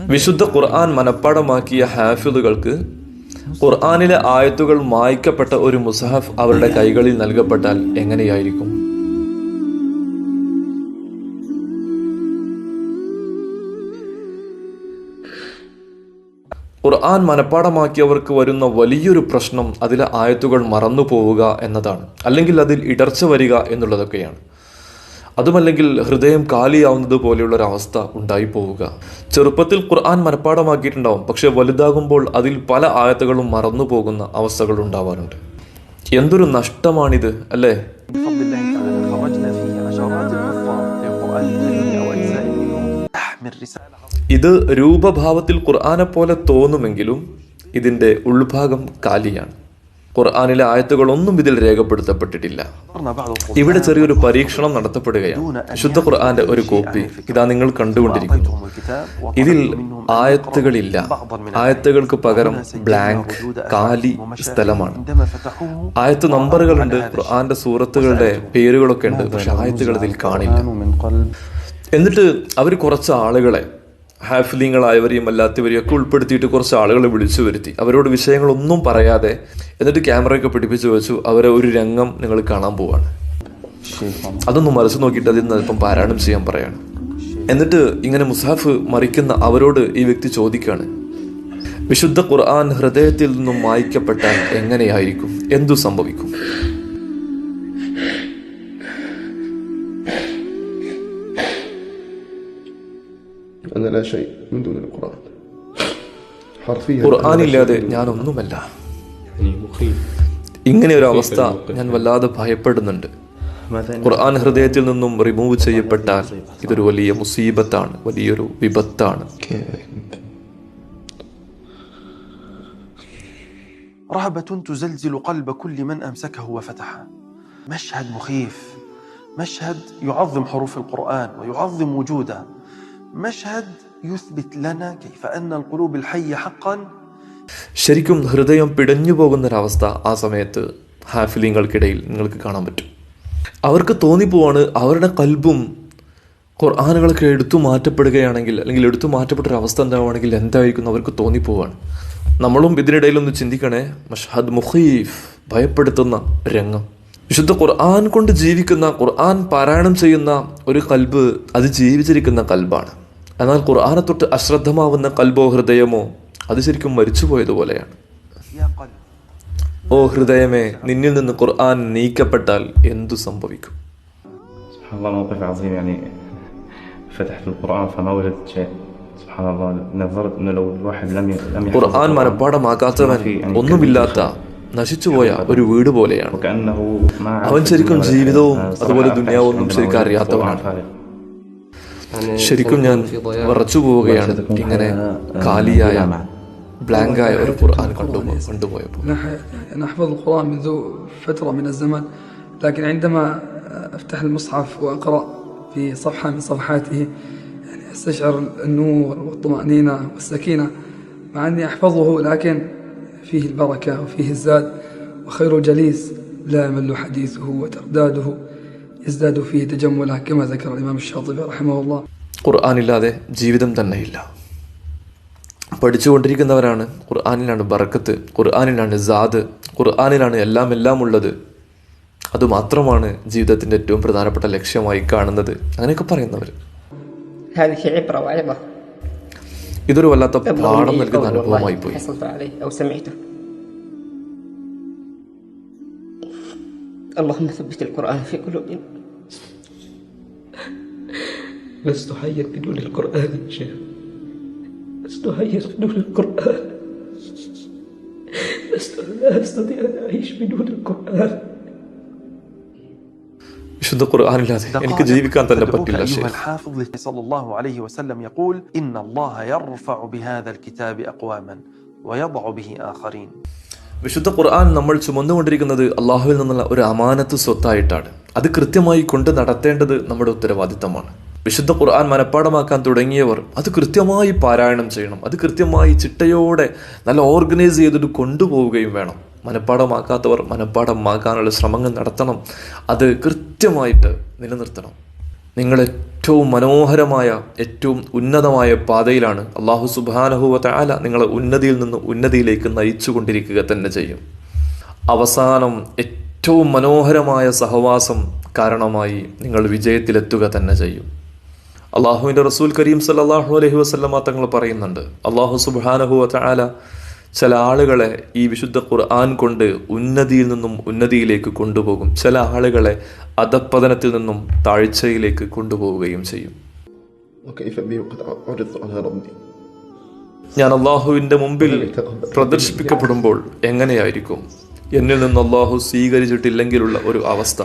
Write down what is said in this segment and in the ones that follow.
വിശുദ്ധ ഖുർആൻ മനഃപ്പാടമാക്കിയ ഹാഫിദുകൾക്ക് ഖുർആാനിലെ ആയത്തുകൾ മായ്ക്കപ്പെട്ട ഒരു മുസഹഫ് അവരുടെ കൈകളിൽ നൽകപ്പെട്ടാൽ എങ്ങനെയായിരിക്കും? ഖുർആൻ മനഃപ്പാടമാക്കിയവർക്ക് വരുന്ന വലിയൊരു പ്രശ്നം അതിലെ ആയത്തുകൾ മറന്നു പോവുക എന്നതാണ്. അല്ലെങ്കിൽ അതിൽ ഇടർച്ച വരിക എന്നുള്ളതൊക്കെയാണ്. അതുമല്ലെങ്കിൽ ഹൃദയം കാലിയാവുന്നത് പോലെയുള്ള ഒരവസ്ഥ ഉണ്ടായിപ്പോവുക ചെറുപ്പത്തിൽ ഖുർആൻ മനഃപ്പാടമാക്കിയിട്ടുണ്ടാവും പക്ഷെ വലുതാകുമ്പോൾ അതിൽ പല ആയത്തുകളും മറന്നു പോകുന്ന അവസ്ഥകൾ ഉണ്ടാവാറുണ്ട്. എന്തൊരു നഷ്ടമാണിത് അല്ലേ? ഇത് രൂപഭാവത്തിൽ ഖുർആനെ പോലെ തോന്നുമെങ്കിലും ഇതിന്റെ ഉൾഭാഗം കാലിയാണ്. ഖുർആാനിലെ ആയത്തുകളൊന്നും ഇതിൽ രേഖപ്പെടുത്തപ്പെട്ടിട്ടില്ല. ഇവിടെ ചെറിയൊരു പരീക്ഷണം നടത്തപ്പെടുകയാണ്. ശുദ്ധ ഖുർആാന്റെ ഒരു കോപ്പി ഇതാ നിങ്ങൾ കണ്ടുകൊണ്ടിരിക്കുന്നു. ഇതിൽ ആയത്തുകളില്ല. ആയത്തുകൾക്ക് പകരം ബ്ലാങ്ക് കാലി സ്ഥലമാണ്. ആയത്ത് നമ്പറുകളുണ്ട് ഖുർആാന്റെ സൂറത്തുകളുടെ പേരുകളൊക്കെ ഉണ്ട് പക്ഷെ ആയത്തുകൾ ഇതിൽ കാണില്ല. എന്നിട്ട് അവർ കുറച്ച് ആളുകളെ ഹാഫിലിങ്ങളായവരെയും അല്ലാത്തവരെയും ഒക്കെ ഉൾപ്പെടുത്തിയിട്ട് കുറച്ച് ആളുകളെ വിളിച്ചു വരുത്തി. അവരോട് വിഷയങ്ങളൊന്നും പറയാതെ എന്നിട്ട് ക്യാമറയൊക്കെ പിടിപ്പിച്ച് വെച്ചു. അവരെ ഒരു രംഗം നിങ്ങൾ കാണാൻ പോവാണ്. അതൊന്നും മനസ്സ് നോക്കിയിട്ട് അതിൽ നിന്ന് അല്പം പാരായണം ചെയ്യാൻ പറയാണ്. എന്നിട്ട് ഇങ്ങനെ മുസാഫ് മറിക്കുന്ന അവരോട് ഈ വ്യക്തി ചോദിക്കുകയാണ് വിശുദ്ധ ഖുർആൻ ഹൃദയത്തിൽ നിന്നും മായ്ക്കപ്പെട്ടാൽ എങ്ങനെയായിരിക്കും? എന്തു സംഭവിക്കും? أنا لا شيء من دون القرآن حرفيا ഖുർആനില്ലാതെ ഞാനൊന്നുമല്ല ഇങ്ങനെ ഒരു അവസ്ഥ ഞാൻ വല്ലാതെ ഭയപ്പെടുന്നുണ്ട് ഖുർആൻ ഹൃദയത്തിൽ നിന്നും റിമൂവ് ചെയ്യപ്പെട്ടാൽ ഇതൊരു വലിയ മുസീബത്താണ് വലിയൊരു വിപത്താണ് رهبة تزلزل قلب كل من أمسكه وفتحه مشهد مخيف مشهد يعظم حروف القرآن ويعظم وجوده مشهد يثبت لنا كيف أن القلوب الحية حقا ശരിക്കും ഹൃദയം പിടഞ്ഞു പോകുന്നൊരവസ്ഥ ആ സമയത്ത് ഹാഫിലിങ്ങൾക്കിടയിൽ നിങ്ങൾക്ക് കാണാൻ പറ്റും അവർക്ക് തോന്നിപ്പോവാണ് അവരുടെ കൽബും ഖുർആാനുകളൊക്കെ എടുത്തു മാറ്റപ്പെടുകയാണെങ്കിൽ അല്ലെങ്കിൽ എടുത്തു മാറ്റപ്പെട്ട ഒരു അവസ്ഥ എന്താവുകയാണെങ്കിൽ എന്തായിരിക്കും എന്ന് അവർക്ക് തോന്നിപ്പോവാണ് നമ്മളും ഇതിനിടയിൽ ഒന്ന് ചിന്തിക്കണേ മഷഹദ് മുഖീഫ് ഭയപ്പെടുത്തുന്ന രംഗം വിശുദ്ധ ഖുർആൻ കൊണ്ട് ജീവിക്കുന്ന ഖുർആൻ പാരായണം ചെയ്യുന്ന ഒരു കൽബ് അത് ജീവിച്ചിരിക്കുന്ന കൽബാണ് എന്നാൽ ഖുർആാനെ തൊട്ട് അശ്രദ്ധമാവുന്ന കൽബോ ഹൃദയമോ അത് ശരിക്കും മരിച്ചുപോയതുപോലെയാണ് ഓ ഹൃദയമേ നിന്നിൽ നിന്ന് ഖുർആൻ നീക്കപ്പെട്ടാൽ എന്തു സംഭവിക്കും? ഖുർആൻ മനപ്പാടമാകാത്തവൻ ഒന്നുമില്ലാത്ത നശിച്ചുപോയ ഒരു വീട് പോലെയാണ്. അവൻ ശരിക്കും ജീവിതവും അതുപോലെ ദുനിയാവൊന്നും ശരിക്കും അറിയാത്തവനാണ്. ശരിക്കും ഞാൻ വിറച്ചു പോവുകയാണ് ഇങ്ങനെ കാലിയായ ബ്ലാങ്കായ ഒരു ഖുർആൻ കണ്ടു കണ്ടുപോയപ്പോൾ أنا ح- أنا أحفظ القرآن منذ فترة من الزمن لكن عندما أفتح المصحف وأقرأ في صفحة من صفحاته يعني أستشعر النور والطمأنينة والسكينة مع أني أحفظه لكن فيه البركة وفيه الزاد وخير جليس لا يمل حديثه وترداده യസ്ദാദു ഫീ തജമ്മുല കമ സക്കർ ഇമാം ഷാത്തിബി റഹ്മഹുല്ലാഹ് ഖുർആനില്ലാതെ ജീവിതം തന്നെയില്ല പഠിച്ചുകൊണ്ടിരിക്കുന്നവരാണ് ഖുർആാനിലാണ് ബർക്കത്ത് ഖുർആാനിലാണ് സാദ് ഖുർആാനിലാണ് എല്ലാം എല്ലാം ഉള്ളത്. അതുമാത്രമാണ് ജീവിതത്തിന്റെ ഏറ്റവും പ്രധാനപ്പെട്ട ലക്ഷ്യമായി കാണുന്നത്. അങ്ങനെയൊക്കെ പറയുന്നവർ. ഇതൊരു വല്ലാത്ത പാഠം നൽകുന്ന അനുഭവമായി പോയി. اللهم ثبت القرآن في قلوبنا لست حيا بدون القرآن يا شيخ لست حيا بدون القرآن لست لا أستطيع أن أعيش بدون القرآن വിശുദ്ധ ഖുർആനില്ലാതെ എനിക്ക് ജീവിക്കാൻ തന്നെ أدعوك പറ്റില്ല أيها ശേഖ് الحافظ صلى الله عليه وسلم يقول إن الله يرفع بهذا الكتاب أقواما ويضع به آخرين വിശുദ്ധ ഖുർആൻ നമ്മൾ ചുമന്നുകൊണ്ടിരിക്കുന്നത് അള്ളാഹുവിൽ നിന്നുള്ള ഒരു അമാനത്ത് സ്വത്തായിട്ടാണ്. അത് കൃത്യമായി കൊണ്ട് നടത്തേണ്ടത് നമ്മുടെ ഉത്തരവാദിത്തമാണ്. വിശുദ്ധ ഖുർആൻ മനഃപ്പാടമാക്കാൻ തുടങ്ങിയവർ അത് കൃത്യമായി പാരായണം ചെയ്യണം. അത് കൃത്യമായി ചിട്ടയോടെ നല്ല ഓർഗനൈസ് ചെയ്തിട്ട് കൊണ്ടുപോവുകയും വേണം. മനഃപ്പാടമാക്കാത്തവർ മനഃപ്പാടമാക്കാനുള്ള ശ്രമങ്ങൾ നടത്തണം. അത് കൃത്യമായിട്ട് നിലനിർത്തണം. നിങ്ങൾ ഏറ്റവും മനോഹരമായ ഏറ്റവും ഉന്നതമായ പാതയിലാണ് അള്ളാഹു സുബാനഹുവത്തെ ആല നിങ്ങളെ ഉന്നതിയിൽ നിന്ന് ഉന്നതിയിലേക്ക് നയിച്ചു കൊണ്ടിരിക്കുക തന്നെ ചെയ്യും. അവസാനം ഏറ്റവും മനോഹരമായ സഹവാസം കാരണമായി നിങ്ങൾ വിജയത്തിലെത്തുക തന്നെ ചെയ്യും. അള്ളാഹുവിന്റെ റസൂൽ കരീം സല്ലാഹു അലഹി വസ്ലമ തങ്ങൾ പറയുന്നുണ്ട് അള്ളാഹു സുബാനഹുവത്തെ താല ചില ആളുകളെ ഈ വിശുദ്ധ ഖുർആൻ കൊണ്ട് ഉന്നതിയിൽ നിന്നും ഉന്നതിയിലേക്ക് കൊണ്ടുപോകും ചില ആളുകളെ അധപ്പതനത്തിൽ നിന്നും താഴ്ചയിലേക്ക് കൊണ്ടുപോവുകയും ചെയ്യും وكيف بي وقد عرضت على ربي ഞാൻ അള്ളാഹുവിൻ്റെ മുമ്പിൽ പ്രദർശിപ്പിക്കപ്പെടുമ്പോൾ എങ്ങനെയായിരിക്കും എന്നിൽ നിന്ന് അള്ളാഹു സ്വീകരിച്ചിട്ടില്ലെങ്കിലുള്ള ഒരു അവസ്ഥ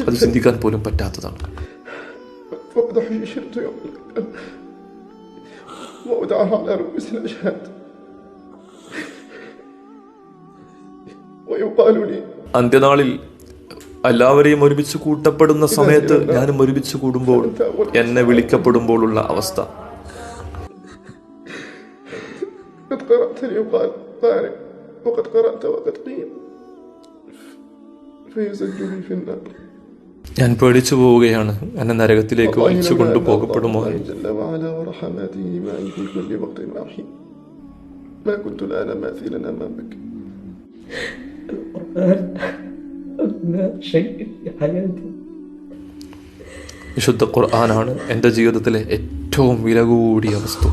അത് ചിന്തിക്കാൻ പോലും പറ്റാത്തതാണ് وقد حشرت يوم القيامة وأدعى على رؤوس الأشهاد അന്ത്യനാളിൽ എല്ലാവരെയും ഒരുമിച്ച് കൂട്ടപ്പെടുന്ന സമയത്ത് ഞാനും ഒരുമിച്ച് കൂടുമ്പോൾ എന്നെ വിളിക്കപ്പെടുമ്പോഴുള്ള അവസ്ഥ قد قرأت لي يقال قارئ وقد قرأت وقد قيل فيزجني في النار ഞാൻ പേടിച്ചു പോവുകയാണ് എന്നെ നരകത്തിലേക്ക് വലിച്ചു കൊണ്ടുപോകപ്പെടുമോ الله جل وعلا ورحماته معي في كل وقت وحين ما كنت الآن ماثلا أمامك വിശുദ്ധ ഖുർആാനാണ് എന്റെ ജീവിതത്തിലെ ഏറ്റവും വില കൂടിയ വസ്തു.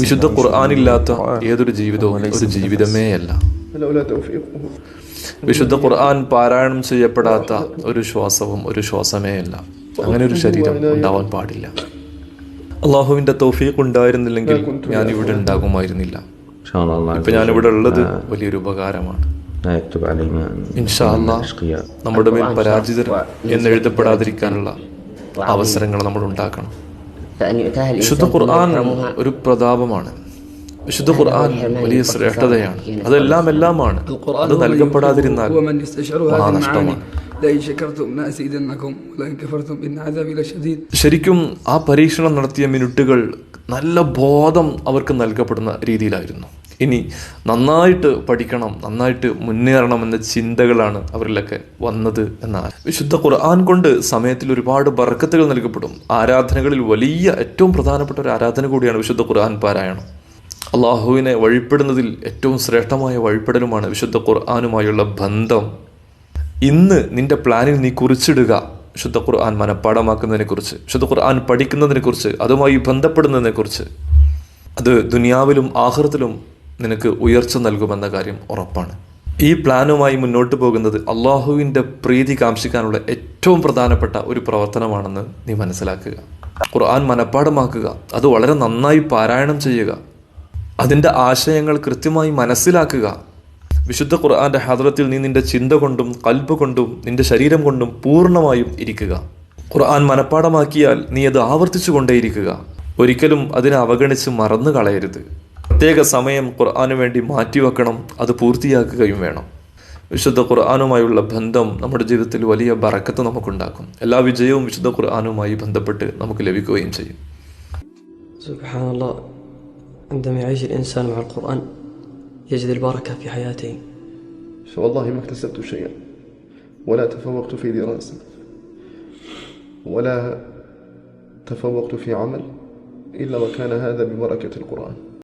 വിശുദ്ധ ഖുർആാനില്ലാത്ത ഏതൊരു ജീവിതവും ഒരു ജീവിതമേ അല്ല. വിശുദ്ധ ഖുർആൻ പാരായണം ചെയ്യപ്പെടാത്ത ഒരു ശ്വാസവും ഒരു ശ്വാസമേ അല്ല. അങ്ങനെ ഒരു ശരീരം ഉണ്ടാവാൻ പാടില്ല. അള്ളാഹുവിന്റെ തോഫീഖ് ഉണ്ടായിരുന്നില്ലെങ്കിൽ ഞാൻ ഇവിടെ ഉണ്ടാകുമായിരുന്നില്ല. ഇപ്പൊ ഞാൻ ഇവിടെ ഉള്ളത് വലിയൊരു ഉപകാരമാണ്. നമ്മുടെ മേൽ പരാജിതർ എന്നെഴുതപ്പെടാതിരിക്കാനുള്ള അവസരങ്ങൾ നമ്മൾ ഉണ്ടാക്കണം. വിശുദ്ധ ഖുർആൻ ഒരു പ്രതാപമാണ്. വിശുദ്ധ ഖുർആൻ വലിയ ശ്രേഷ്ഠതയാണ്. അതെല്ലാം എല്ലാമാണ്. അത് നൽകപ്പെടാതിരുന്നാൽ മഹാനഷ്ടമാണ്. ശരിക്കും ആ പരീക്ഷണം നടത്തിയ മിനിറ്റുകൾ നല്ല ബോധം അവർക്ക് നൽകപ്പെടുന്ന രീതിയിലായിരുന്നു. ഇനി നന്നായിട്ട് പഠിക്കണം നന്നായിട്ട് മുന്നേറണം എന്ന ചിന്തകളാണ് അവരിലൊക്കെ വന്നത് എന്നാണ്. വിശുദ്ധ ഖുർആൻ കൊണ്ട് സമയത്തിൽ ഒരുപാട് ബർക്കത്തുകൾ നൽകപ്പെടും. ആരാധനകളിൽ വലിയ ഏറ്റവും പ്രധാനപ്പെട്ട ഒരു ആരാധന കൂടിയാണ് വിശുദ്ധ ഖുർആൻ പാരായണം. അള്ളാഹുവിനെ വഴിപ്പെടുന്നതിൽ ഏറ്റവും ശ്രേഷ്ഠമായ വഴിപ്പെടലുമാണ് വിശുദ്ധ ഖുർആാനുമായുള്ള ബന്ധം. ഇന്ന് നിന്റെ പ്ലാനിൽ നീ കുറിച്ചിടുക. ശുദ്ധ ഖുർആൻ മനഃപ്പാടമാക്കുന്നതിനെ കുറിച്ച് ശുദ്ധ ഖുർആൻ പഠിക്കുന്നതിനെ കുറിച്ച് അതുമായി ബന്ധപ്പെടുന്നതിനെ കുറിച്ച് അത് ദുനിയാവിലും ആഹൃത്തിലും നിനക്ക് ഉയർച്ച നൽകുമെന്ന കാര്യം ഉറപ്പാണ്. ഈ പ്ലാനുമായി മുന്നോട്ട് പോകുന്നത് അള്ളാഹുവിന്റെ പ്രീതി കാംക്ഷിക്കാനുള്ള ഏറ്റവും പ്രധാനപ്പെട്ട ഒരു പ്രവർത്തനമാണെന്ന് നീ മനസ്സിലാക്കുക. ഖുർആൻ മനഃപ്പാടമാക്കുക. അത് വളരെ നന്നായി പാരായണം ചെയ്യുക. അതിന്റെ ആശയങ്ങൾ കൃത്യമായി മനസ്സിലാക്കുക. വിശുദ്ധ ഖുർആന്റെ ഹദ്രത്തിൽ നീ നിന്റെ ചിന്ത കൊണ്ടും കൽബ് കൊണ്ടും നിന്റെ ശരീരം കൊണ്ടും പൂർണ്ണമായും ഇരിക്കുക ഖുർആൻ മനഃപ്പാടമാക്കിയാൽ നീ അത് ആവർത്തിച്ചു കൊണ്ടേയിരിക്കുക ഒരിക്കലും അതിനെ അവഗണിച്ച് മറന്നു കളയരുത് പ്രത്യേക സമയം ഖുർആന് വേണ്ടി മാറ്റിവെക്കണം അത് പൂർത്തിയാക്കുകയും വേണം വിശുദ്ധ ഖുർആാനുമായുള്ള ബന്ധം നമ്മുടെ ജീവിതത്തിൽ വലിയ ബറക്കത്ത് നമുക്കുണ്ടാക്കും എല്ലാ വിജയവും വിശുദ്ധ ഖുർആാനുമായി ബന്ധപ്പെട്ട് നമുക്ക് ലഭിക്കുകയും ചെയ്യും سبحان الله عندما يعيش الإنسان مع القرآن يجد البركة في حياته فوالله ما اكتسبت شيئا ولا تفوقت في دراسة ولا تفوقت في عمل إلا وكان هذا ببركة القرآن.